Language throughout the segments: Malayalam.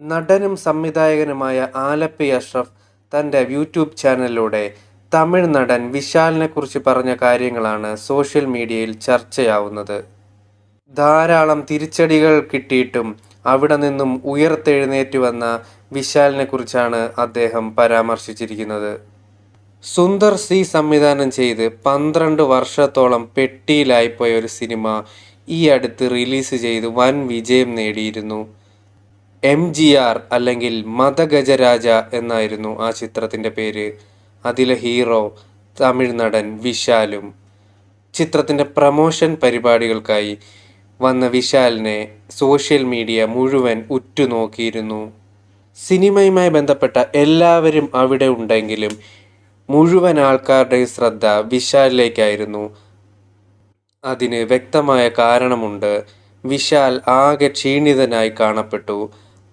നടനും സംവിധായകനുമായ ആലപ്പി അഷ്റഫ് തന്റെ യൂട്യൂബ് ചാനലിലൂടെ തമിഴ് നടൻ വിശാലിനെക്കുറിച്ച് പറഞ്ഞ കാര്യങ്ങളാണ് സോഷ്യൽ മീഡിയയിൽ ചർച്ചയാവുന്നത്. ധാരാളം തിരിച്ചടികൾ കിട്ടിയിട്ടും അവിടെ നിന്നും ഉയർത്തെഴുന്നേറ്റ് വന്ന വിശാലിനെക്കുറിച്ചാണ് അദ്ദേഹം പരാമർശിച്ചിരിക്കുന്നത്. സുന്ദർ സി സംവിധാനം ചെയ്ത് പന്ത്രണ്ട് വർഷത്തോളം പെട്ടിയിലായിപ്പോയ ഒരു സിനിമ ഈ അടുത്ത് റിലീസ് ചെയ്ത് വൻ വിജയം നേടിയിരുന്നു. എം ജി ആർ അല്ലെങ്കിൽ മതഗജരാജ എന്നായിരുന്നു ആ ചിത്രത്തിന്റെ പേര്. അതിലെ ഹീറോ തമിഴ് നടൻ വിശാലും ചിത്രത്തിന്റെ പ്രമോഷൻ പരിപാടികൾക്കായി വന്ന വിശാലിനെ സോഷ്യൽ മീഡിയ മുഴുവൻ ഉറ്റുനോക്കിയിരുന്നു. സിനിമയുമായി ബന്ധപ്പെട്ട എല്ലാവരും അവിടെ ഉണ്ടെങ്കിലും മുഴുവൻ ആൾക്കാരുടെ ശ്രദ്ധ വിശാലിലേക്കായിരുന്നു. അതിന് വ്യക്തമായ കാരണമുണ്ട്. വിശാൽ ആകെ ക്ഷീണിതനായി കാണപ്പെട്ടു.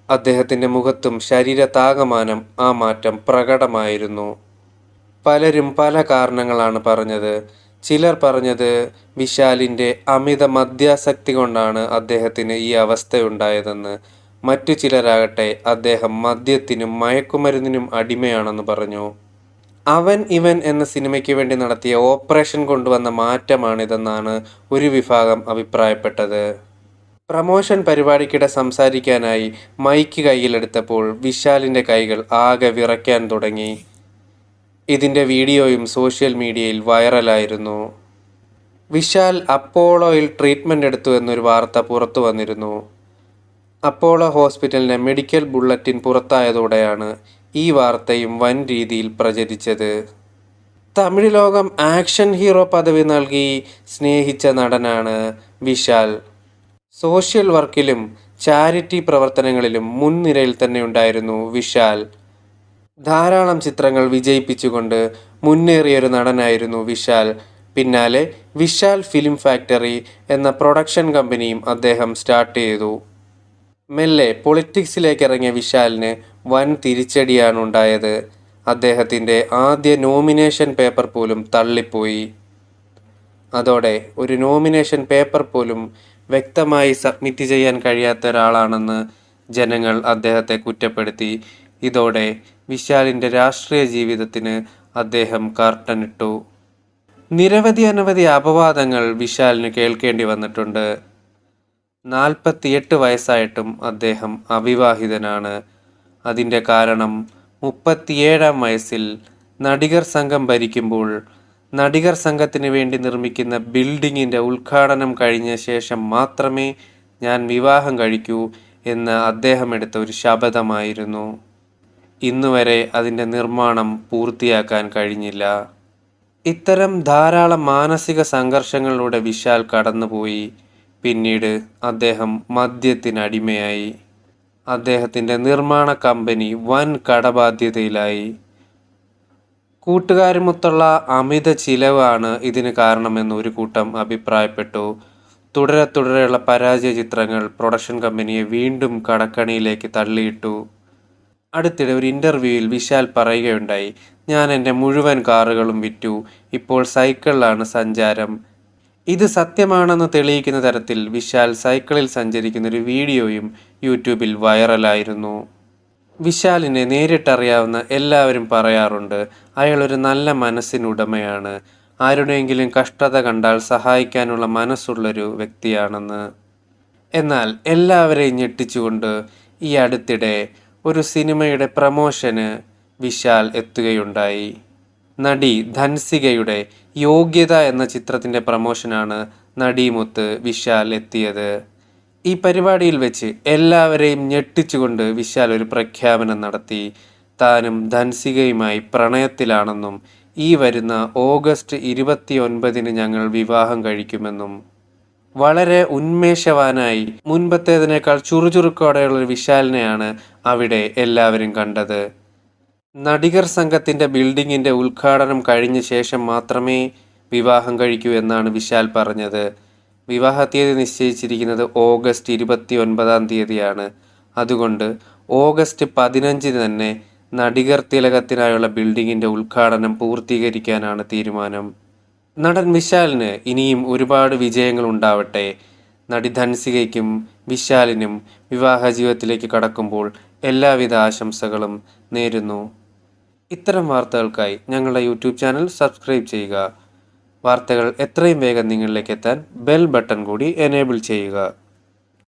അദ്ദേഹത്തിന്റെ മുഖത്തും ശരീരത്താകമാനം ആ മാറ്റം പ്രകടമായിരുന്നു. പലരും പല കാരണങ്ങളാണ് പറഞ്ഞത്. ചിലർ പറഞ്ഞത് വിശാലിന്റെ അമിത മദ്യാസക്തി കൊണ്ടാണ് അദ്ദേഹത്തിന് ഈ അവസ്ഥയുണ്ടായതെന്ന്. മറ്റു ചിലരാകട്ടെ അദ്ദേഹം മദ്യത്തിനും മയക്കുമരുന്നിനും അടിമയാണെന്ന് പറഞ്ഞു. അവൻ ഇവൻ എന്ന സിനിമയ്ക്ക് വേണ്ടി നടത്തിയ ഓപ്പറേഷൻ കൊണ്ടുവന്ന മാറ്റമാണിതെന്നാണ് ഒരു വിഭാഗം അഭിപ്രായപ്പെട്ടത്. പ്രമോഷൻ പരിപാടിക്കിടെ സംസാരിക്കാനായി മൈക്ക് കയ്യിലെടുത്തപ്പോൾ വിശാലിന്റെ കൈകൾ ആകെ വിറയ്ക്കാൻ തുടങ്ങി. ഇതിന്റെ വീഡിയോയും സോഷ്യൽ മീഡിയയിൽ വൈറലായിരുന്നു. വിശാൽ അപ്പോളോയിൽ ട്രീറ്റ്മെന്റ് എടുത്തു എന്നൊരു വാർത്ത പുറത്തു വന്നിരുന്നു. അപ്പോളോ ഹോസ്പിറ്റലിന്റെ മെഡിക്കൽ ബുള്ളറ്റിൻ പുറത്തായതോടെയാണ് ഈ വാർത്തയും വൻ രീതിയിൽ പ്രചരിച്ചത്. തമിഴ് ലോകം ആക്ഷൻ ഹീറോ പദവി നൽകി സ്നേഹിച്ച നടനാണ് വിശാൽ. സോഷ്യൽ വർക്കിലും ചാരിറ്റി പ്രവർത്തനങ്ങളിലും മുൻനിരയിൽ തന്നെ ഉണ്ടായിരുന്നു വിശാൽ. ധാരാളം ചിത്രങ്ങൾ വിജയിപ്പിച്ചുകൊണ്ട് മുന്നേറിയൊരു നടനായിരുന്നു വിശാൽ. പിന്നാലെ വിശാൽ ഫിലിം ഫാക്ടറി എന്ന പ്രൊഡക്ഷൻ കമ്പനിയും അദ്ദേഹം സ്റ്റാർട്ട് ചെയ്തു. മെല്ലെ പൊളിറ്റിക്സിലേക്ക് ഇറങ്ങിയ വിശാലിന് വൻ തിരിച്ചടിയാണ് ഉണ്ടായത്. അദ്ദേഹത്തിന്റെ ആദ്യ നോമിനേഷൻ പേപ്പർ പോലും തള്ളിപ്പോയി. അതോടെ ഒരു നോമിനേഷൻ പേപ്പർ പോലും വ്യക്തമായി സബ്മിറ്റ് ചെയ്യാൻ കഴിയാത്ത ഒരാളാണെന്ന് ജനങ്ങൾ അദ്ദേഹത്തെ കുറ്റപ്പെടുത്തി. ഇതോടെ വിശാലിന്റെ രാഷ്ട്രീയ ജീവിതത്തിന് അദ്ദേഹം കർട്ടനിട്ടു നിരവധി അനവധി അപവാദങ്ങൾ വിശാലിന് കേൾക്കേണ്ടി വന്നിട്ടുണ്ട്. നാൽപ്പത്തിയെട്ട് വയസ്സായിട്ടും അദ്ദേഹം അവിവാഹിതനാണ്. അതിന്റെ കാരണം മുപ്പത്തിയേഴാം വയസ്സിൽ നടികർ സംഘം ഭരിക്കുമ്പോൾ നടികർ സംഘത്തിന് വേണ്ടി നിർമ്മിക്കുന്ന ബിൽഡിങ്ങിന്റെ ഉദ്ഘാടനം കഴിഞ്ഞ ശേഷം മാത്രമേ ഞാൻ വിവാഹം കഴിക്കൂ എന്ന് അദ്ദേഹം എടുത്ത ഒരു ശപഥമായിരുന്നു. ഇന്നുവരെ അതിന്റെ നിർമ്മാണം പൂർത്തിയാക്കാൻ കഴിഞ്ഞില്ല. ഇത്തരം ധാരാളം മാനസിക സംഘർഷങ്ങളിലൂടെ വിശാൽ കടന്നുപോയി. പിന്നീട് അദ്ദേഹം മദ്യത്തിനടിമയായി അദ്ദേഹത്തിന്റെ നിർമ്മാണ കമ്പനി വൻ കടബാധ്യതയിലായി. കൂട്ടുകാരുമൊത്തുള്ള അമിത ചിലവാണ് ഇതിന് കാരണമെന്ന് ഒരു കൂട്ടം അഭിപ്രായപ്പെട്ടു. തുടരെ തുടരെയുള്ള പരാജയ ചിത്രങ്ങൾ പ്രൊഡക്ഷൻ കമ്പനിയെ വീണ്ടും കടക്കണിയിലേക്ക് തള്ളിയിട്ടു. അടുത്തിടെ ഒരു ഇന്റർവ്യൂവിൽ വിശാൽ പറയുകയുണ്ടായി ഞാൻ എന്റെ മുഴുവൻ കാറുകളും വിറ്റു ഇപ്പോൾ സൈക്കിളിലാണ് സഞ്ചാരം. ഇത് സത്യമാണെന്ന് തെളിയിക്കുന്ന തരത്തിൽ വിശാൽ സൈക്കിളിൽ സഞ്ചരിക്കുന്ന ഒരു വീഡിയോയും യൂട്യൂബിൽ വൈറലായിരുന്നു. വിശാലിനെ നേരിട്ടറിയാവുന്ന എല്ലാവരും പറയാറുണ്ട് അയാളൊരു നല്ല മനസ്സിനുടമയാണ്. ആരുടെയെങ്കിലും കഷ്ടത കണ്ടാൽ സഹായിക്കാനുള്ള മനസ്സുള്ളൊരു വ്യക്തിയാണെന്ന്. എന്നാൽ എല്ലാവരെയും ഞെട്ടിച്ചുകൊണ്ട് ഈ അടുത്തിടെ ഒരു സിനിമയുടെ പ്രമോഷന് വിശാൽ എത്തുകയുണ്ടായി. നടി ധൻസികയുടെ യോഗ്യത എന്ന ചിത്രത്തിന്റെ പ്രമോഷനാണ് നടിമുത്ത് വിശാൽ എത്തിയത്. ഈ പരിപാടിയിൽ വെച്ച് എല്ലാവരെയും ഞെട്ടിച്ചുകൊണ്ട് വിശാൽ ഒരു പ്രഖ്യാപനം നടത്തി. താനും ധൻസികയുമായി പ്രണയത്തിലാണെന്നും ഈ വരുന്ന ഓഗസ്റ്റ് ഇരുപത്തി ഒൻപതിന് ഞങ്ങൾ വിവാഹം കഴിക്കുമെന്നും വളരെ ഉന്മേഷവാനായി മുൻപത്തേതിനേക്കാൾ ചുറുചുറുക്കോടെയുള്ള വിശാലിനെയാണ് അവിടെ എല്ലാവരും കണ്ടത്. നടികർ സംഘത്തിന്റെ ബിൽഡിങ്ങിന്റെ ഉദ്ഘാടനം കഴിഞ്ഞ ശേഷം മാത്രമേ വിവാഹം കഴിക്കൂ എന്നാണ് വിശാൽ പറഞ്ഞത്. വിവാഹ തീയതി നിശ്ചയിച്ചിരിക്കുന്നത് ഓഗസ്റ്റ് ഇരുപത്തി ഒൻപതാം തീയതിയാണ്. അതുകൊണ്ട് ഓഗസ്റ്റ് പതിനഞ്ചിന് തന്നെ നടികർ തിലകത്തിനായുള്ള ബിൽഡിങ്ങിന്റെ ഉദ്ഘാടനം പൂർത്തീകരിക്കാനാണ് തീരുമാനം. നടൻ വിശാലിന് ഇനിയും ഒരുപാട് വിജയങ്ങൾ ഉണ്ടാവട്ടെ. നടി ധൻസികയ്ക്കും വിശാലിനും വിവാഹ ജീവിതത്തിലേക്ക് കടക്കുമ്പോൾ എല്ലാവിധ ആശംസകളും നേരുന്നു. ഇത്തരം വാർത്തകൾക്കായി ഞങ്ങളുടെ യൂട്യൂബ് ചാനൽ സബ്സ്ക്രൈബ് ചെയ്യുക. വാർത്തകൾ എത്രയും വേഗം നിങ്ങളിലേക്ക് എത്താൻ ബെൽ ബട്ടൺ കൂടി എനേബിൾ ചെയ്യുക.